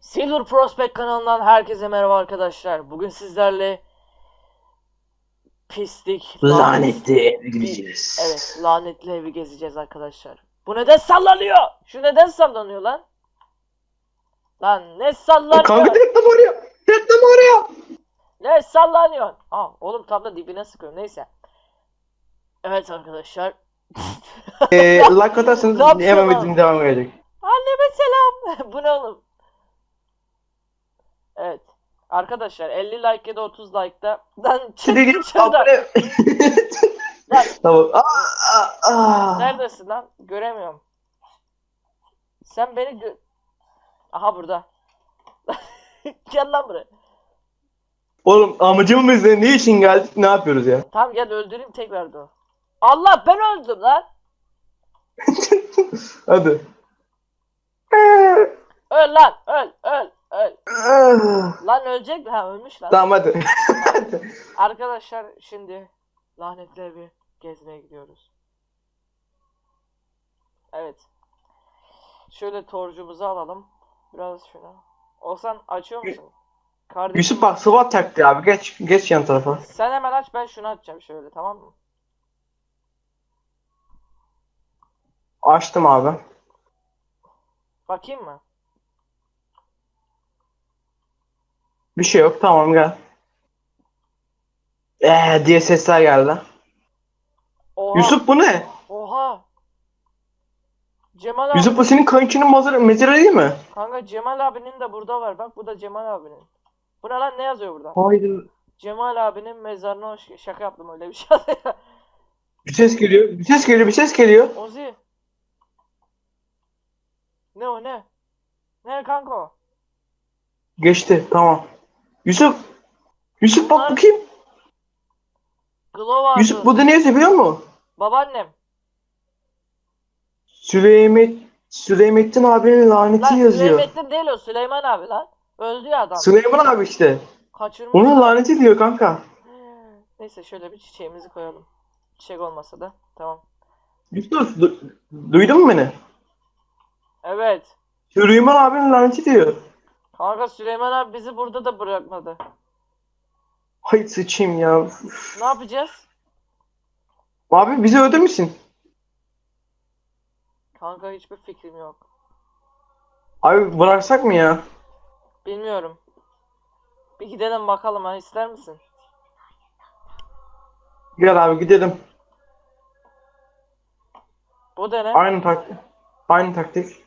Silver Prospect kanalından herkese merhaba arkadaşlar. Bugün sizlerle pislik, Lanetli eve bir- gideceğiz. Evet, lanetli evi gezeceğiz arkadaşlar. Bu neden sallanıyor? Şu neden sallanıyor lan? Lan ne sallanıyor? Kanka direktme oraya. Direktme oraya. Ne sallanıyor? Aa, oğlum tam da dibine sıkıyor. Neyse. Evet arkadaşlar. Ee, like atarsanız Ne abi? bizim devam edecek. Anneme selam. Bu ne oğlum? Evet. Arkadaşlar 50 like ya da 30 like'da lan çık Şimdi git şuradan. abone. Lan tamam. Aa, aa, aa. neredesin lan? Göremiyorum. Sen beni gö... Aha burada. Gel lan buraya. Oğlum amacımız ne? Ne için geldik? Ne yapıyoruz ya? Tamam gel öldüreyim tekrar da. Allah ben öldüm lan. Hadi. Öl lan öl öl öl. Lan ölecek mi? Ha ölmüş lan. tamam hadi. Arkadaşlar şimdi lanetli evi gezmeye gidiyoruz. Evet. Şöyle torcumuzu alalım. Biraz şunu. Olsan açıyor musun? Kardeşim Yusuf bak SWAT taktı abi. Geç geç yan tarafa. sen hemen aç ben şunu açacağım şöyle tamam mı? Açtım abi. Bakayım mı? Bir şey yok. Tamam gel. Eee diye sesler geldi. Oha. Yusuf bu ne? Oha. Cemal abi. Yusuf bu senin kayınçının mezarı, mezarı değil mi? Kanka Cemal abinin de burada var. Bak bu da Cemal abinin. Bu ne lan ne yazıyor burada? Haydi. Cemal abinin mezarına hoş şaka yaptım öyle bir şey. Bir ses geliyor. Bir ses geliyor. Bir ses geliyor. Ozi. Ne o ne? Ne kanka o? Geçti. Tamam. Yusuf. Yusuf Bunlar- bak bakayım. Glow Yusuf bu da ne yazıyor biliyor musun? Babaannem. Süleymet Süleymettin abinin laneti Lan yazıyor. Süleymettin değil o Süleyman abi lan. Öldü ya adam. Süleyman abi işte. Kaçırmış. Onun laneti diyor kanka. Neyse şöyle bir çiçeğimizi koyalım. Çiçek olmasa da. Tamam. Yusuf du- duydun mu beni? Evet. Süleyman abinin laneti diyor. Kanka Süleyman abi bizi burada da bırakmadı. Hay sıçayım ya. Ne yapacağız? Abi bizi ödemişsin. Kanka hiçbir fikrim yok. Abi bıraksak mı ya? Bilmiyorum. Bir gidelim bakalım ha ister misin? Gel abi gidelim. Bu da ne? Aynı taktik. Aynı taktik.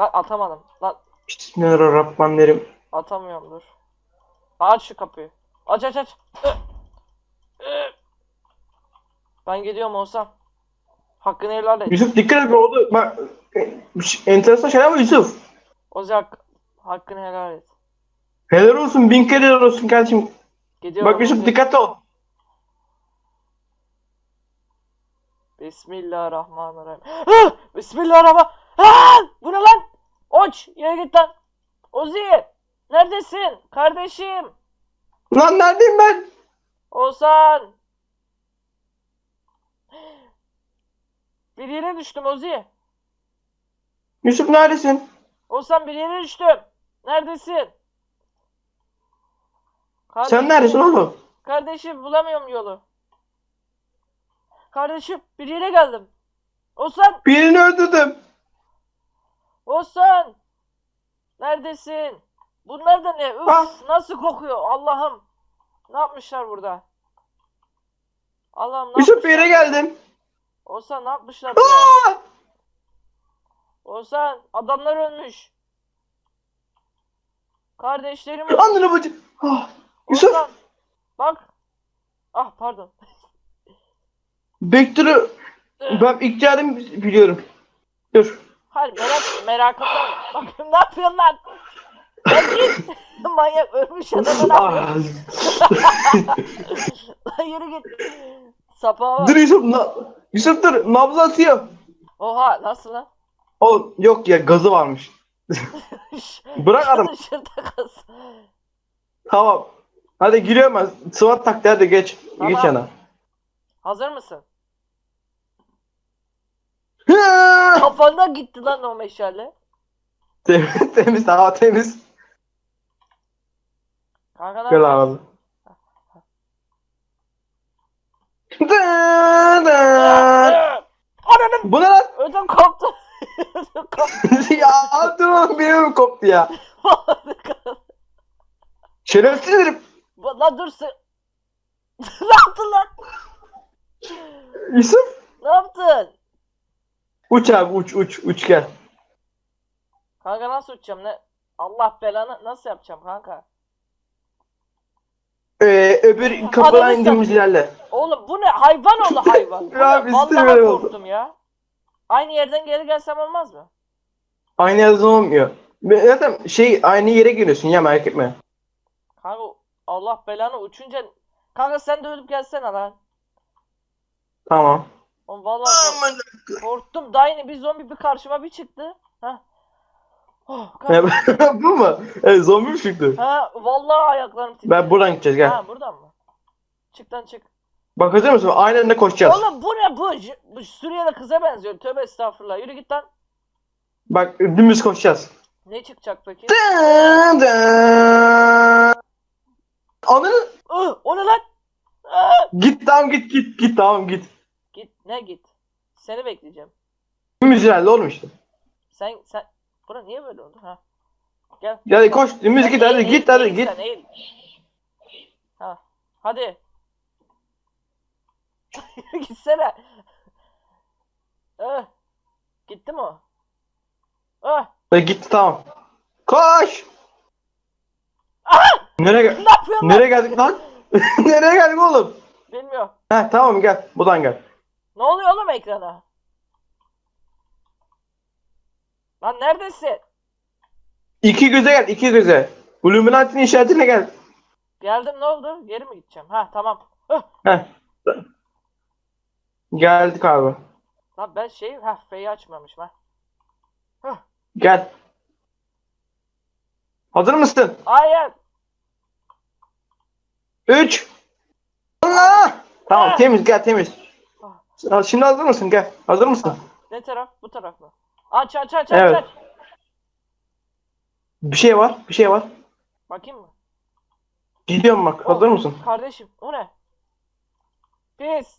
Lan atamadım. Lan Bismillahirrahmanirrahim. atamıyorum dur. Aç şu kapıyı. Aç aç aç. Ö! Ö! Ben gidiyorum olsam. Hakkını helal et. Yusuf dikkat et oldu? Bak e, bir şey- enteresan şeyler var Yusuf. Ozak hakkını helal et. Helal olsun bin kere helal olsun kardeşim. Gidiyorum. Bak Yusuf Ozi. dikkatli ol. Bismillahirrahmanirrahim. Ah! Bismillahirrahmanirrahim. Ah! Bu ne lan? Oç yere git lan. Ozi neredesin? Kardeşim. Lan neredeyim ben? Ozan. Bir yere düştüm Ozi. Yusuf neredesin? Ozan bir yere düştüm. Neredesin? Kardeşim, Sen neredesin oğlum? Kardeşim bulamıyorum yolu. Kardeşim bir yere geldim. Ozan, Birini öldürdüm. Ozan. Neredesin? Bunlar da ne? Üf, Ah. nasıl kokuyor? Allah'ım. Ne yapmışlar burada? Allah'ım ne Yusuf bir yere geldim. Ozan ne yapmışlar buraya? Aa! Ozan adamlar ölmüş. Kardeşlerim ölmüş. Ananı bacı. Ah, Yusuf Ozan, bak. Ah pardon. Bektir'i ben ilk yardım biliyorum. Dur. Hayır merak merakımdan. Bakın ne yapıyorsun lan? Lan git. Manyak ölmüş adamı ne yapıyorsun? Lan yürü git. Sapa var. dur Yusuf. Na, Yusuf dur. Nabzı atıyor. Oha nasıl lan? O yok ya gazı varmış. Bırak adam. Dışarıda kalsın. Tamam. Hadi giriyorum ben. SWAT taktı hadi geç. Tamam. Geç yana. Hazır mısın? Kafanda gitti lan o meşale. temiz, temiz hava temiz. Kanka ne Gel yapıyorsun? abi. Dı dı. Ananım Bu ne lan? ödüm koptu. ödüm koptu. ya dur oğlum benim koptu ya. Şerefsiz herif. lan dur sen. ne yaptın lan? Yusuf. Ne yaptın? Uç abi uç uç uç gel. Kanka nasıl uçacağım ne? Allah belanı nasıl yapacağım kanka? Ee, öbür kapıdan Adamı indiğimiz ilerle. Oğlum bu ne? Hayvan oldu hayvan. Bu ne? De Vallahi korktum ya. Aynı yerden geri gelsem olmaz mı? Aynı yerden olmuyor. Ve Zaten şey aynı yere geliyorsun ya merak etme. Kanka Allah belanı uçunca Kanka sen de ölüp gelsene lan. Tamam. Oğlum vallahi kork- korktum. Daha yeni bir zombi bir karşıma bir çıktı. Ha. Oh. Bu mu? Evet zombi mi çıktı? ha vallahi ayaklarım titriyor. Ben buradan gideceğiz gel. Ha buradan mı? Çık lan çık. Bak hazır mısın? Aynı anda koşacağız. Oğlum bu ne bu? J- Bu Suriyeli kıza benziyor. Tövbe estağfurullah. Yürü git lan. Bak dümdüz koşacağız. Ne çıkacak peki? Dın dın. Ananı Ih, o ne lan? Git tamam git git git tamam git. Ne git? Seni bekleyeceğim. Dümdüz ilerle oğlum işte. Sen sen Bura niye böyle oldu? Ha. Gel. Hadi koş dümdüz git hadi git hadi git. sen, eğil. Ha. Hadi. Gitsene. Ah. Gitti mi o? Ah. Hadi git tamam. Koş. Nereye gel? Ne yapıyorsun lan? Nereye geldik lan? Nereye geldik oğlum? Bilmiyorum. Heh tamam gel. Buradan gel. Ne oluyor oğlum ekrana? Lan neredesin? İki göze gel iki göze. Illuminati'nin işaretine gel. Geldim ne oldu? Geri mi gideceğim? Ha tamam. Hıh. Heh. Geldik abi. Lan ben şey ha F'yi açmamışım ha. Hıh. Gel. Hazır mısın? Hayır. 3 Allah! Tamam temiz gel temiz. Ha, Şimdi hazır mısın? Gel. Hazır mısın? Ne taraf? Bu taraf mı? Aç aç aç aç Evet. aç. Bir şey var. Bir şey var. Bakayım mı? Gidiyorum bak. Hazır mısın? Kardeşim o ne? Pis.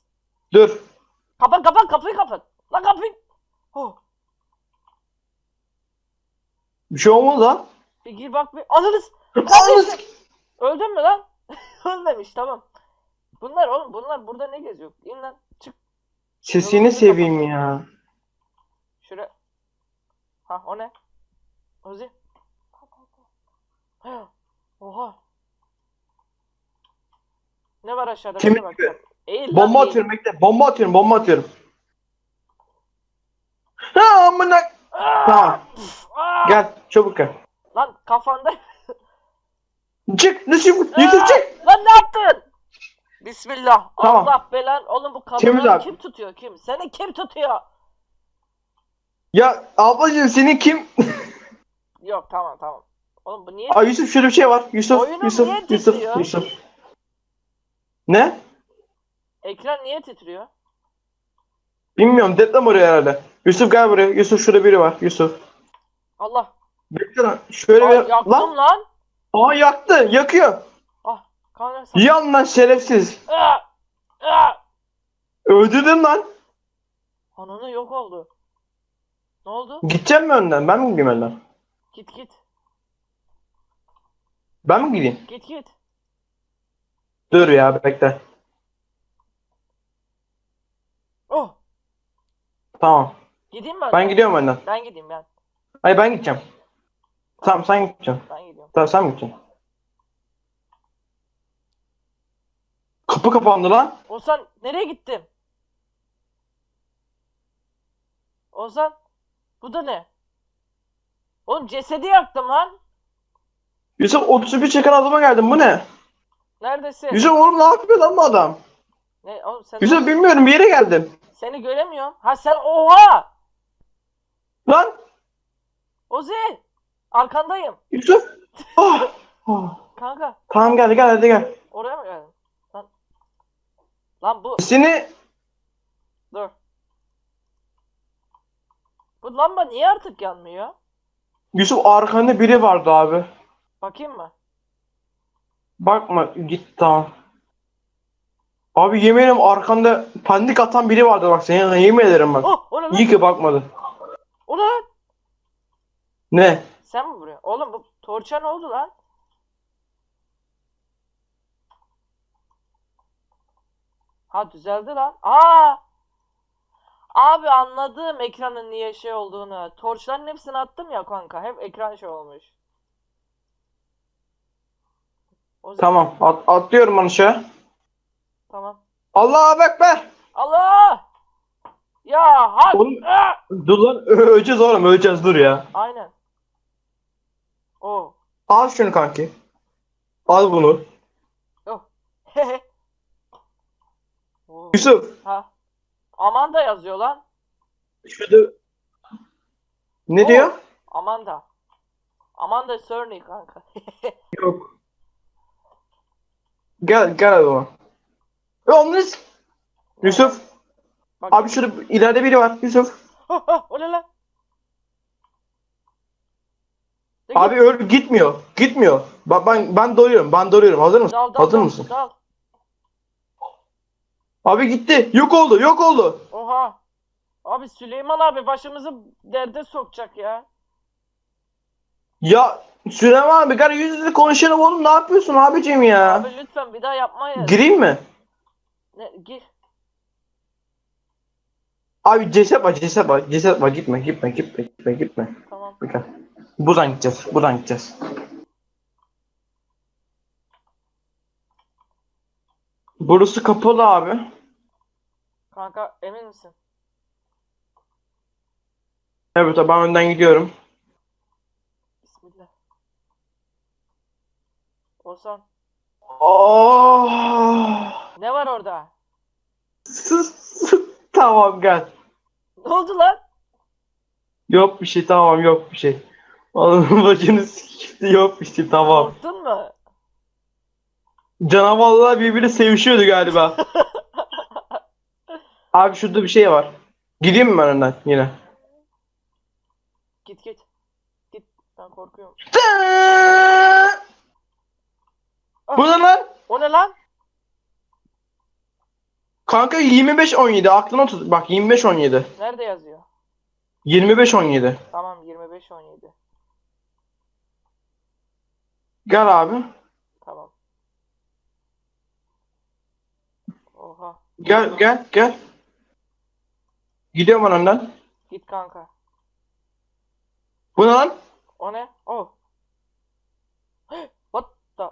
Dur. Kapat kapat kapıyı kapat. Lan kapıyı. Oh. Bir şey olmadı lan. Bir gir bak bir. Anınız. Ananı Öldün mü lan? Ölmemiş tamam. Bunlar oğlum bunlar burada ne geziyor? İn lan. Sesini seveyim ya. Şuraya. Ha o ne? Ozi. Ha, Oha. Ne var aşağıda? Kemik gibi. Eğil Bomba atıyorum bekle. Bomba atıyorum. Bomba atıyorum. Ha amına. Aa! Tamam. Aa! Gel. Çabuk gel. Lan kafanda. Çık. Yusuf. Yusuf çık. Lan ne yaptın? Bismillah. Tamam. Allah belan. Oğlum bu abi. kim tutuyor kim? Seni kim tutuyor? Ya ablacığım senin kim? Yok tamam tamam. Oğlum bu niye? Aa Yusuf şöyle bir şey var. Yusuf. Oyunum niye Yusuf. Yusuf. titriyor? Yusuf. Ne? Ekran niye titriyor? Bilmiyorum. Deprem oraya herhalde. Yusuf gel buraya. Yusuf şurada biri var. Yusuf. Allah. Bekle lan. Şöyle Ay, bir... yaktım Lan. lan. Aa yaktı. Yakıyor. Kanka sen. Yan lan şerefsiz. Aa! Aa! Öldürdün lan. Ananı yok oldu. Ne oldu? Gideceğim mi önden? Ben mi gideyim önden? Git git. Ben mi gideyim? Git git. Dur ya bekle. Oh. Tamam. Gideyim mi? Ben gidiyorum önden. Ben gideyim ben. Hayır ben gideceğim. Tamam sen gideceksin. Ben gidiyorum. Tamam sen gideceksin? Kapı kapandı lan. Ozan nereye gittin? Ozan bu da ne? Oğlum cesedi yaktım lan. Yusuf 31 çeken adama geldim. Bu ne? Neredesin? Yusuf oğlum ne yapıyor lan bu adam? Ne oğlum sen Yusuf bilmiyorum bir yere geldim. seni göremiyorum. Ha sen oha! Lan Ozi! Arkandayım. Yusuf. Oh. Oh. Kanka Tamam gel gel hadi gel. oraya mı geldin? Lan. Lan bu Seni dur. Bu lamba niye artık yanmıyor? Yusuf arkanda biri vardı abi. Bakayım mı? Bakma git tamam. Abi yemin ederim arkanda panik atan biri vardı bak senin yemin ederim bak. Oh o? İyi ki bakmadın. O ne lan? Ne? Sen mi vuruyorsun? Oğlum bu torça ne oldu lan? Ha düzeldi lan. Aa! Abi anladım ekranın niye şey olduğunu. Torçların hepsini attım ya kanka. Hep ekran şey olmuş. O yüzden- Tamam at, atlıyorum aşağı. Tamam. Allahu Ekber. Allah! Ya hadi. Oğlum-! Dur lan öleceğiz oğlum öleceğiz dur ya. Aynen. O. Al şunu kanki. Al bunu. Oh. Yusuf. Ha. Amanda yazıyor lan. Şurada. Ne Oo. diyor? Amanda. Amanda Cerny kanka. Yok. Gel gel abi onu s- Yusuf. Bak. Abi şurada ileride biri var Yusuf. o ne lan? De Abi öl gitmiyor. Gitmiyor. Bak ben ben doyuyorum. Ben doyuyorum. Hazır mısın? Dal, dal, Hazır dal, mısın? dal. Abi gitti. Yok oldu. Yok oldu. Oha. Abi Süleyman abi başımızı derde sokacak ya. Ya Süleyman abi gel yüz yüze konuşalım oğlum. Ne yapıyorsun abicim ya? Abi lütfen bir daha yapma ya. Gireyim mi? Ne, gir. Abi ceset var ceset var. Ceset var. Gitme gitme gitme gitme gitme. Tamam. Buradan gideceğiz. Buradan gideceğiz. Burası kapalı abi. Kanka emin misin? Evet abi ben önden gidiyorum. Bismillah. Olsan. Oh. Ne var orada? tamam gel. Ne oldu lan? Yok bir şey tamam yok bir şey. Oğlum başını sikti yok bir şey tamam. Korktun mu? Canavarlar birbiri sevişiyordu galiba. Abi şurada bir şey var. Gideyim mi ben önden yine? Git git. Git. Ben korkuyorum. Bu ne lan? O ne lan? Kanka 25-17 aklına tut. Bak 25-17. Nerede yazıyor? 25-17. Tamam 25 17. Gel abi. Tamam. Oha. Gel gel gel. Gidiyorum ben önden. Git kanka. Bu ne lan? O ne? O. What the?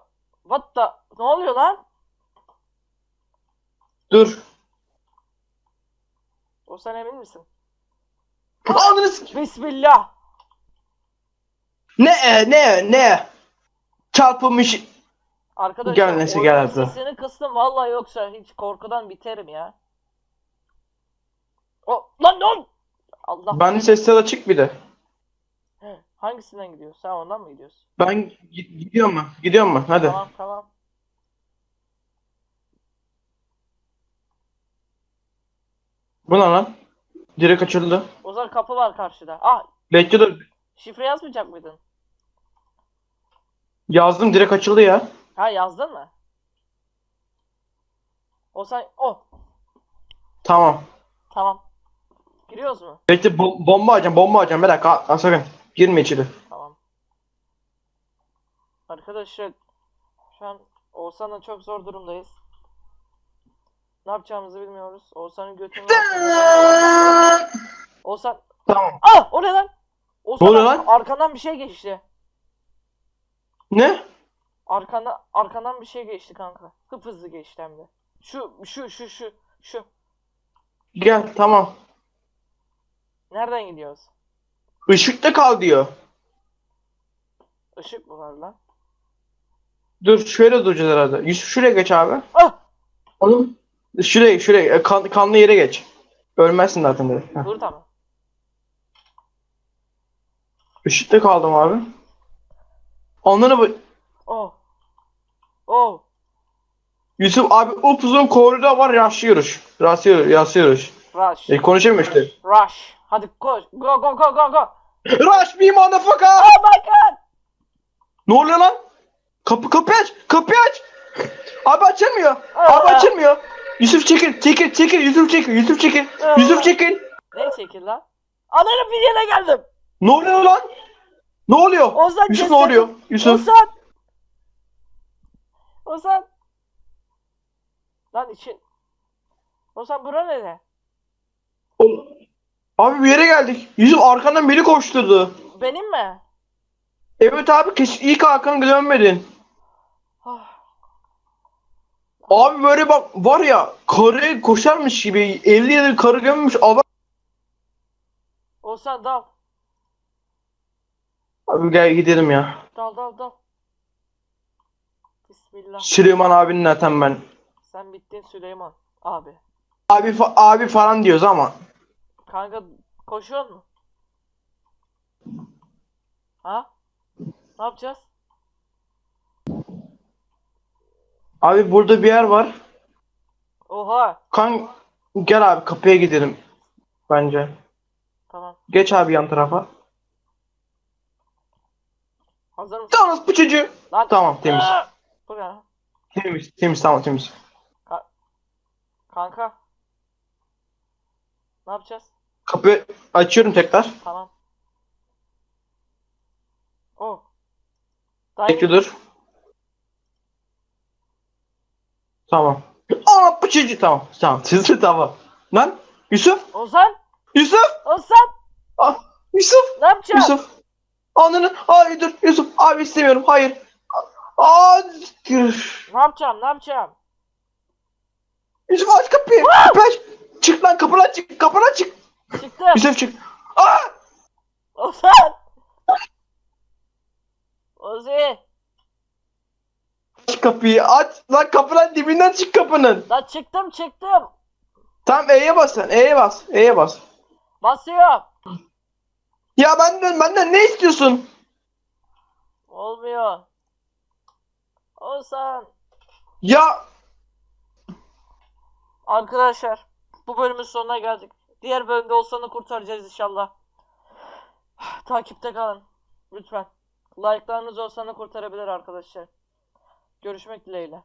What the? Ne oluyor lan? Dur. O sen emin misin? Ananı s- Bismillah. Ne e, ne ne? Çarpılmış. Arkadaşlar Gel neyse, oyunun sesini kıstım vallahi yoksa hiç korkudan biterim ya. O lan lan. Allah. Ben sesler açık bir de. Hangisinden gidiyorsun? Sen ondan mı gidiyorsun? Ben gi- gidiyorum ben. Gidiyorum ben. Hadi. Tamam tamam. Bu ne lan? Direkt açıldı. Ozan kapı var karşıda. Ah Bekle dur. şifre yazmayacak mıydın? Yazdım direkt açıldı ya. Ha yazdın mı? O sen o Tamam. tamam. Giriyoruz mu? Bekle bo- bomba açacağım bomba açacağım. Bir dakika. Aa, sakın. Girme içeri. Tamam. Arkadaşlar şu an Oğuzhan'la çok zor durumdayız. Ne yapacağımızı bilmiyoruz. Oğuzhan'ın götünü Oğuzhan Tamam. Ah o ne lan? Oğuzhan oluyor lan? arkandan bir şey geçti. Ne? Arkandan arkandan bir şey geçti kanka. Hıp hızlı geçti hem de. Şu şu şu şu şu. Gel tamam. Nereden gidiyoruz? Işıkta kal diyor. Işık mı var lan? Dur şöyle duracağız herhalde. Yusuf şuraya geç abi. Ah! Oğlum. Şuraya şuraya e, kan, kanlı yere geç. Ölmezsin zaten direkt. Heh. Burada mı? Işıkta kaldım abi. Onları bu Oh. Oh. Yusuf abi upuzun koridor var yaşlıyoruz. Rastlıyoruz, yaşlıyoruz. Rush. E, konuşamıyor işte. Rush. Hadi koş. Go go go go go. Rush me motherfucker. Oh my god. Ne oluyor lan? Kapı kapı aç. Kapıyı aç. Abi açılmıyor. Abi Aa. açılmıyor. Yusuf çekil. Çekil çekil. Yusuf çekil. Yusuf çekil. Aa. Yusuf çekil. Ne çekil lan? Ananın yere geldim. Ne oluyor lan? Ne oluyor? Ozan Yusuf ceset- ne oluyor? Yusuf. Ozan. Ozan. Lan için. Ozan bura nere? Abi bir yere geldik. Yusuf arkandan biri koşturdu. Benim mi? Evet abi kesin ilk arkanı dönmedin. Ah. Abi böyle bak var ya karı koşarmış gibi 50 yıldır karı gömmüş adam. Ozan dal. Abi gel gidelim ya. Dal dal dal. Bismillah. Süleyman abinin zaten ben. Sen bittin Süleyman abi. Abi fa- abi falan diyoruz ama. Kanka koşuyor mu? Ha? Ne yapacağız? Abi burada bir yer var. Oha. Kan gel abi kapıya gidelim. Bence. Tamam. Geç abi yan tarafa. Hazır mısın? Tamam bu çocuğu. Lan. Tamam temiz. Aa! Ne? lan? Temiz temiz tamam temiz. Kanka. Ne yapacağız? Kapıyı açıyorum tekrar. Tamam. Oh. Bekle dur. Tamam. Aa bu çocuğu tamam. Tamam. Sizi tamam. Lan Yusuf. Ozan. Yusuf. Ozan. Ah, Yusuf. Ne yapacağız? Yusuf. Ananı. Hayır dur Yusuf. Abi istemiyorum. Hayır. Aa, gir. Ne yapacağım? Ne yapacağım? Yusuf aç kapıyı. Aç. Çık lan kapıdan çık. Kapıdan çık. Çıktım. Yusuf çık. Aa! Ozan. Ozi. Aç kapıyı aç. Lan kapıdan dibinden çık kapının. Lan çıktım çıktım. Tamam E'ye bas sen. E'ye bas. E'ye bas. Basıyor. Ya benden benden ne istiyorsun? Olmuyor. Ozan. Ya Arkadaşlar bu bölümün sonuna geldik. Diğer bölümde Ozan'ı kurtaracağız inşallah. Takipte kalın. Lütfen. Like'larınız Ozan'ı kurtarabilir arkadaşlar. Görüşmek dileğiyle.